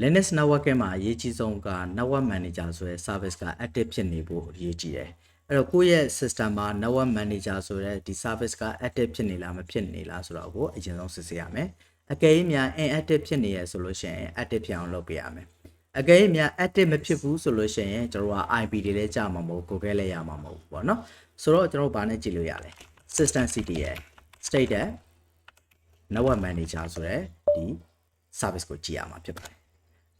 Linux network မှာအရေးကြီးဆုံးက network manager ဆိုတဲ့ service က active ဖြစ်နေဖို့အရေးကြီးတယ်အဲ့တော့ကိုယ့်ရဲ့ system မှာ network manager ဆိုတဲ့ဒီ service က active ဖြစ်နေလားမဖြစ်နေလားဆိုတော့ကိုအရင်ဆုံးစစ်ဆေးရမယ်အကယ်၍များ inactive ဖြစ်နေရဆိုလို့ရှိရင် active ဖြစ်အောင်လုပ်ပေးရမယ်အကယ်၍များ active မဖြစ်ဘူးဆိုလို့ရှိရင်ကျွန်တော်တို့က IP တွေလည်းကြာမှာမဟုတ် Google လည်းရမှာမဟုတ်ဘူးပေါ့နော်ဆိုတော့ကျွန်တော်တို့ဘာနဲ့ကြည့်လို့ရလဲ system ctl stated network manager ဆိုတဲ့ဒီ service ကိုကြည့်ရမှာဖြစ်ပါတယ်အဲ့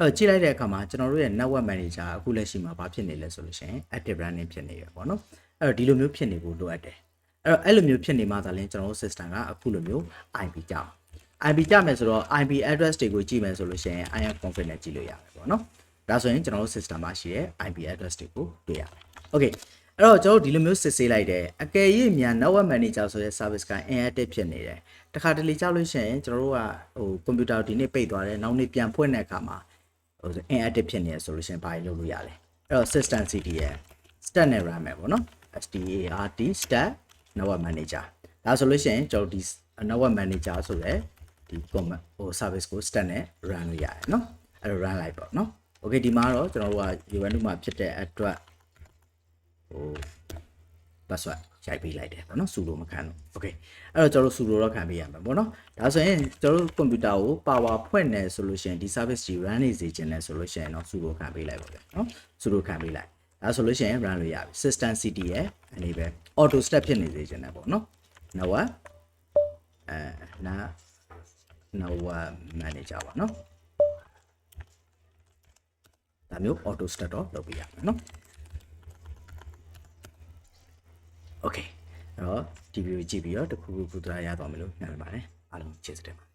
တော့ကြည့်လိုက်တဲ့အခါမှာကျွန်တော်တို့ရဲ့ network manager အခုလက်ရှိမှာဘာဖြစ်နေလဲဆိုလို့ရှိရင် active running ဖြစ်နေရပေါ့နော်အဲ့တော့ဒီလိုမျိုးဖြစ်နေဖို့လိုအပ်တယ်အဲ့တော့အဲ့လိုမျိုးဖြစ်နေမှသာလျှင်ကျွန်တော်တို့ system ကအခုလိုမျိုး IP ကြောင်း IP ကြမယ်ဆိုတော့ IP address တွေကိုကြည့်မယ်ဆိုလို့ရှိရင် IAM config နဲ့ကြည့်လို့ရတယ်ပေါ့နော်ဒါဆိုရင်ကျွန်တော်တို့ system မှာရှိတဲ့ IP address တွေကိုတွေ့ရတယ် okay အဲ့တော့ကျွန်တော်တို့ဒီလိုမျိုးစစ်ဆေးလိုက်တယ်အကယ်၍မြန် network manager ဆိုတဲ့ service က inactive ဖြစ်နေတယ်တခါတလေကြောက်လို့ရှိရင်ကျွန်တော်တို့ကဟို computer ဒီနေ့ပိတ်သွားတယ်နောက်နေ့ပြန်ဖွင့်တဲ့အခါမှာ ဟိုဆို inactive ဖြစ်နေရဆိုလို့ရှင်ဘာတွေလုပ်လို့ရလဲအဲ့တော့ system cdn stat နဲ့ run မယ်ပေါ့နော် start stat network manager ဒါဆိုလို့ရှင်ကျွန်တော်ဒီ network manager ဆိုတဲ့ဒီ command ဟို service ကို stat နဲ့ run လို့ရတယ်နော်အဲ့တော့ run လိုက်ပေါ့နော် okay ဒီမှာတော့ကျွန်တော်တို့က user မှာဖြစ်တဲ့အတွက်ဟို password ရိုက်ပေးလိုက်တယ်ပေါ့နော် sudo မခံတော့ okay အဲ့တော့ကျွန်တော်တို့ sudo တော့ခံပေးရမှာပေါ့နော်ဒါဆိုရင်ကျွန်တော်တို့ computer ကို power ဖွင့်နေဆိုလို့ရှိရင်ဒီ service ကြီး run နေစေချင်တယ်ဆိုလို့ရှိရင်တော့ sudo ခံပေးလိုက်ပါဗျာနော် sudo ခံပေးလိုက်ဒါဆိုလို့ရှိရင် run လို့ရပြီ system cd ရဲ့အနေပဲ auto step ဖြစ်နေစေချင်တယ်ပေါ့နော် network အဲနာ network manager ပါနော်ဒါမျိုး auto start တော့လုပ်ပေးရမယ်နော် okay အဲ့တော့ဒီဗီဒီယိုကြည့်ပြီးတော့တခုခုကုသရရသွားမယ်လို့ညွှန်ပါတယ်အားလုံးကျေးဇူးတင်ပါ